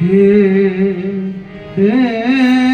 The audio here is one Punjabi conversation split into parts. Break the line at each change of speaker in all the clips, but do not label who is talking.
হে হে।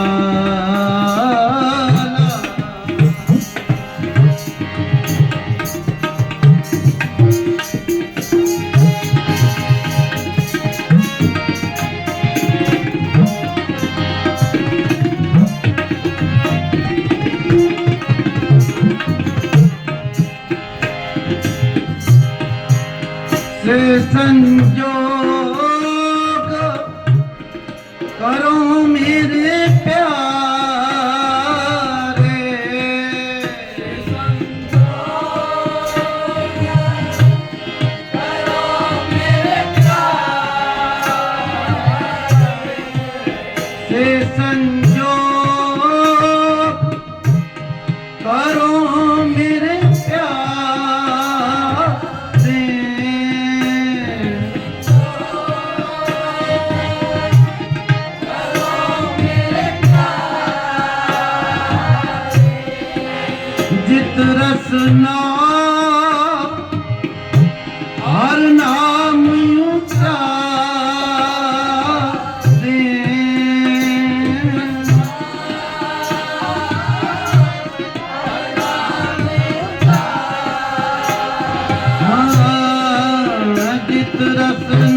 ਸੰਜੋਗ ਕਰੋ ਮੇਰੇ ਪਿਆਰੇ। ਸੇ ਸੰਜੋਗ ਨਿਤ ਰਸਨਾ। ਹਰ ਨਾਮ ਉਚਾ ਦੇ। ਨਿਤ ਰਸਨਾ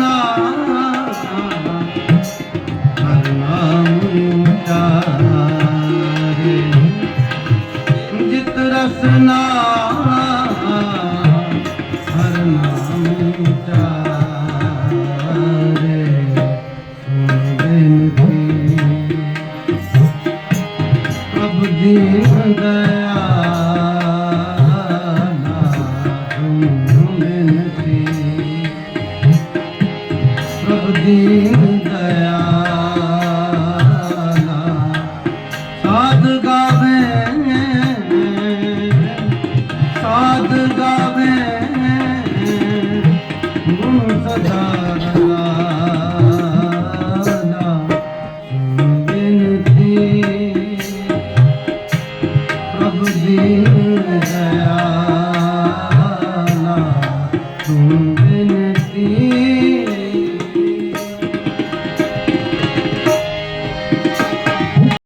Mm-hmm.